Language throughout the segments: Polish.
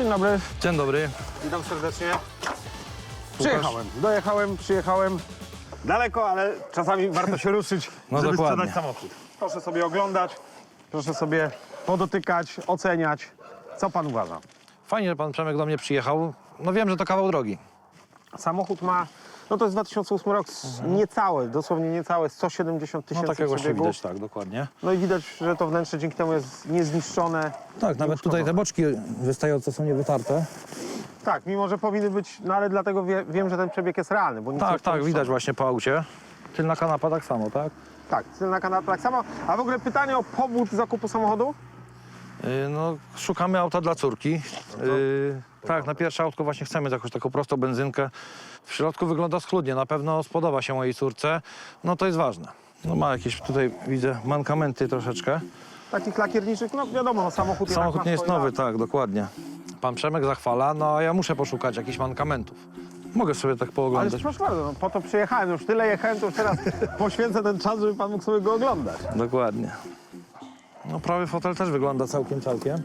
Dzień dobry, Dzień dobry. witam serdecznie. Przyjechałem, dojechałem, przyjechałem. Daleko, ale czasami warto się ruszyć, No żeby dokładnie. sprzedać samochód. Proszę sobie oglądać, proszę sobie podotykać, oceniać. Co pan uważa? Fajnie, że pan Przemek do mnie przyjechał. No wiem, że to kawał drogi. Samochód ma, no to jest 2008 rok, s- niecałe, dosłownie niecałe, 170 No tysięcy takiego właśnie przebiegu. widać, tak, dokładnie. No i widać, że to wnętrze dzięki temu jest niezniszczone. Tak, nawet tutaj te boczki wystające są niewytarte. Tak, mimo że powinny być, no ale dlatego wie, wiem, że ten przebieg jest realny, bo nic Tak, tak, widać właśnie po aucie. Tylna kanapa tak samo, tak? Tak, tylna kanapa tak samo. A w ogóle pytanie o powód zakupu samochodu? Yy, no, szukamy auta dla córki. Yy, tak, na pierwsze autko właśnie chcemy jakąś taką prostą benzynkę. W środku wygląda schludnie, na pewno spodoba się mojej córce. No to jest ważne. No ma jakieś tutaj, widzę, mankamenty troszeczkę. Takich lakierniczych, no wiadomo, no, samochód jednak Samochód ma nie jest swoje nowy, lata. tak, dokładnie. Pan Przemek zachwala, no a ja muszę poszukać jakichś mankamentów. Mogę sobie tak Ale pooglądać. proszę bardzo, no, po to przyjechałem, już tyle jechałem, to już teraz poświęcę ten czas, żeby pan mógł sobie go oglądać. Dokładnie. No prawy fotel też wygląda całkiem, całkiem.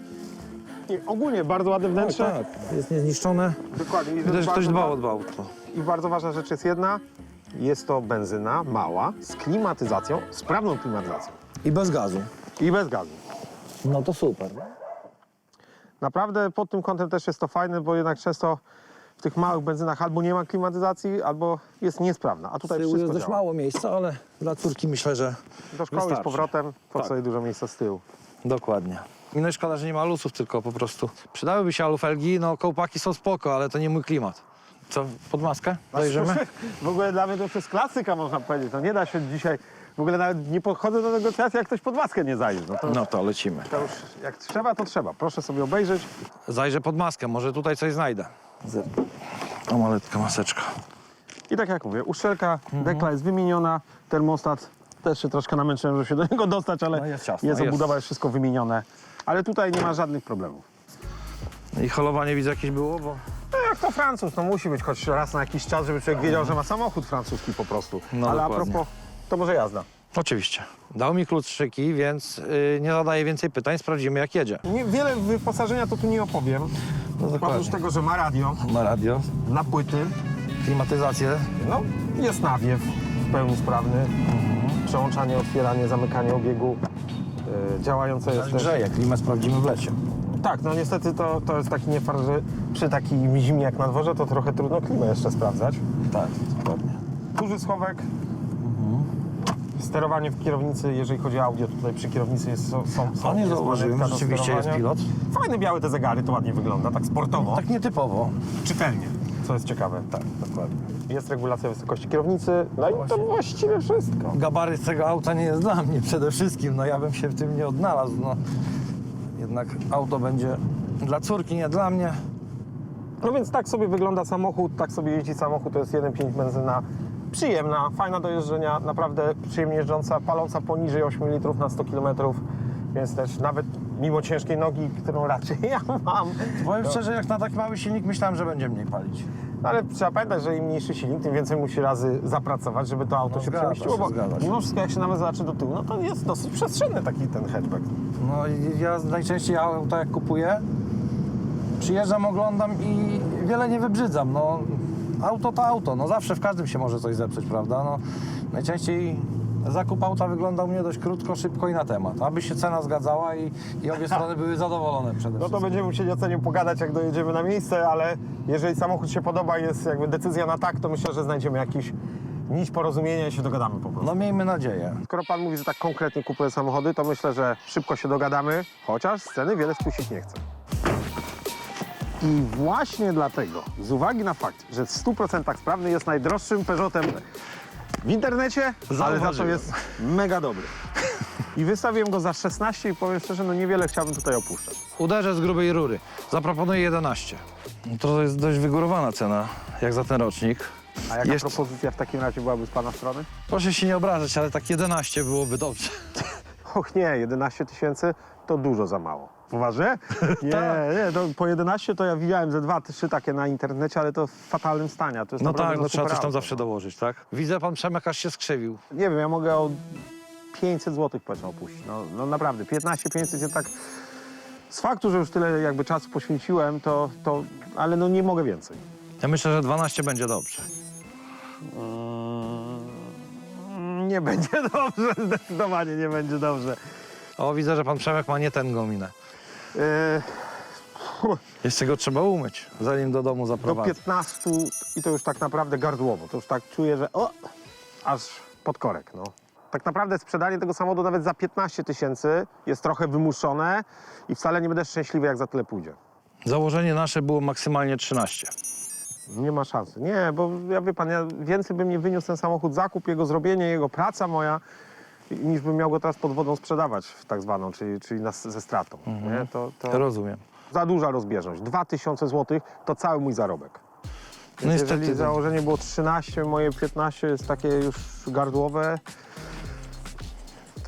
I ogólnie bardzo ładne wnętrze. tak, jest niezniszczone. Dokładnie. I, Widać, że ktoś bardzo dbał wa- o dbał o to. I bardzo ważna rzecz jest jedna. Jest to benzyna mała, z klimatyzacją, sprawną klimatyzacją I bez gazu. i bez gazu. No to super. Naprawdę pod tym kątem też jest to fajne, bo jednak często w tych małych benzynach albo nie ma klimatyzacji, albo jest niesprawna. A Z tutaj tyłu wszystko jest dość działa. mało miejsca, ale dla córki myślę, że Do szkoły z wystarczy. powrotem, po Tak. co jej dużo miejsca z tyłu. Dokładnie. I no i szkoda, że nie ma alusów, tylko po prostu. Przydałyby się alufelgi, no kołpaki są spoko, ale to nie mój klimat. Co, pod maskę? Zajrzymy? W ogóle dla mnie to już jest klasyka, można powiedzieć. No nie da się dzisiaj, w ogóle nawet nie podchodzę do negocjacji, jak ktoś pod maskę nie zajrzy. No to, No to lecimy. to już jak trzeba, to trzeba. Proszę sobie obejrzeć. Zajrzę pod maskę, może tutaj coś znajdę. O, maletka maseczka. I tak jak mówię, uszczelka, dekla jest wymieniona, termostat też się troszkę namęczyłem, żeby się do niego dostać, ale No jest ciasno, jest jest. obudowa, jest wszystko wymienione. Ale tutaj nie ma żadnych problemów. I holowanie widzę jakieś było, bo... No jak to Francuz, no musi być choć raz na jakiś czas, żeby człowiek wiedział, że ma samochód francuski po prostu. No ale a dokładnie. propos, to może jazda. Oczywiście. Dał mi kluczyki, więc yy, nie zadaję więcej pytań, sprawdzimy jak jedzie. Nie, wiele wyposażenia to tu nie opowiem. No Oprócz tego, że ma radio Ma radio, na płyty, klimatyzację. no jest nawiew w pełni sprawny, Mhm. przełączanie, otwieranie, zamykanie obiegu, yy, działające jest też. Grzeje, klimat sprawdzimy w lecie. Tak, no niestety to, to jest taki niefar, że przy takim zimie jak na dworze to trochę trudno klimę jeszcze sprawdzać. Tak, dokładnie. Duży schowek. Sterowanie w kierownicy, jeżeli chodzi o audio, tutaj przy kierownicy jest, są, są, są A nie jest zauważyłem, manetka do rzeczywiście jest sterowania. pilot. Fajne białe te zegary, to ładnie wygląda, tak sportowo, Tak nietypowo. czytelnie, co jest ciekawe. Tak, dokładnie. Jest regulacja wysokości kierownicy, no i to właściwie wszystko. Gabaryt tego auta nie jest dla mnie przede wszystkim, no ja bym się w tym nie odnalazł, no. Jednak auto będzie dla córki, nie dla mnie. No więc tak sobie wygląda samochód, tak sobie jeździ samochód, to jest 1.5 benzyna. Przyjemna, fajna do jeżdżenia, naprawdę przyjemnie jeżdżąca, paląca poniżej 8 litrów na 100 km, więc też nawet mimo ciężkiej nogi, którą raczej ja mam, Powiem szczerze, jak na taki mały silnik myślałem, że będzie mniej palić. no ale trzeba pamiętać, że im mniejszy silnik, tym więcej musi razy zapracować, żeby to auto No się zgadza przemieściło, się, bo zgadza mimo wszystko jak się nawet zobaczy do tyłu, no to jest dosyć przestrzenny taki ten hatchback. No ja najczęściej auta jak kupuję, przyjeżdżam, oglądam i wiele nie wybrzydzam, no. Auto to auto, no zawsze w każdym się może coś zepsuć, prawda? No, najczęściej zakup auta wyglądał mnie dość krótko, szybko i na temat, aby się cena zgadzała i, i obie strony były zadowolone przede No to wszystkim. będziemy musieli o cenie pogadać, jak dojedziemy na miejsce, ale jeżeli samochód się podoba, jest jakby decyzja na tak, to myślę, że znajdziemy jakiś nić porozumienia i się dogadamy po prostu. No miejmy nadzieję. Skoro pan mówi, że tak konkretnie kupuje samochody, to myślę, że szybko się dogadamy, chociaż z ceny wiele spuścić nie chcę. I właśnie dlatego, z uwagi na fakt, że w 100% sprawny jest najdroższym Peugeotem w internecie, ale za to Zauważyłem. jest mega dobry. I wystawiłem go za 16 i powiem szczerze, no niewiele chciałbym tutaj opuszczać. Uderzę z grubej rury. Zaproponuję 11. No To jest dość wygórowana cena, jak za ten rocznik. A jaka Jeszcze- propozycja w takim razie byłaby z pana strony? Proszę się nie obrażać, ale tak 11 byłoby dobrze. Och nie, 11 tysięcy to dużo za mało. Poważnie? Nie, nie, to po 11 to ja widziałem ze dwa, trzy takie na internecie, ale to w fatalnym stanie. To jest No naprawdę tak, no trzeba super coś tam auto. zawsze dołożyć, tak? Widzę, pan Przemek aż się skrzywił. Nie wiem, ja mogę o 500 zł powiedzmy opuścić. No, no naprawdę, 15 500 jest tak Z faktu, że już tyle jakby czasu poświęciłem, to, to ale no nie mogę więcej. Ja myślę, że 12 będzie dobrze. Mm, Nie będzie dobrze, zdecydowanie nie będzie dobrze. O, widzę, że pan Przemek ma nie tę gominę. Yy, Jeszcze go trzeba umyć, zanim do domu do zaprowadzę. 15 i to już tak naprawdę gardłowo. To już tak czuję, że o, aż pod korek, no. Tak naprawdę sprzedanie tego samochodu nawet za 15 tysięcy jest trochę wymuszone i wcale nie będę szczęśliwy, jak za tyle pójdzie. Założenie nasze było maksymalnie 13. Nie ma szansy. Nie, bo ja wie pan, ja więcej bym nie wyniósł ten samochód, zakup, jego zrobienie, jego praca moja, niż bym miał go teraz pod wodą sprzedawać w tak zwaną, czyli, czyli na, ze stratą. Nie? To, to Rozumiem. za duża rozbieżność. 2000 zł to cały mój zarobek. No Więc niestety, Jeżeli założenie było 13, moje 15 jest takie już gardłowe,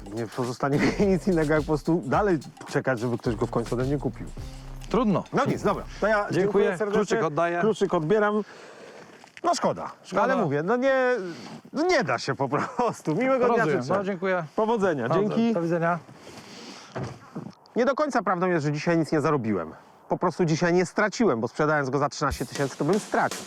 to nie pozostanie mi nic innego, jak po prostu dalej czekać, żeby ktoś go w końcu ode mnie kupił. Trudno. No nic, dobra. To ja Dziękuję. serdecznie. Kluczyk oddaję. Kluczyk odbieram. No szkoda, Szkoda. ale mówię, no nie, no nie da się po prostu. Miłego dnia Rozumiem. życzę. No, dziękuję. Powodzenia, dzięki. Do widzenia. Nie do końca prawdą jest, że dzisiaj nic nie zarobiłem. Po prostu dzisiaj nie straciłem, bo sprzedając go za 13 tysięcy, to bym stracił.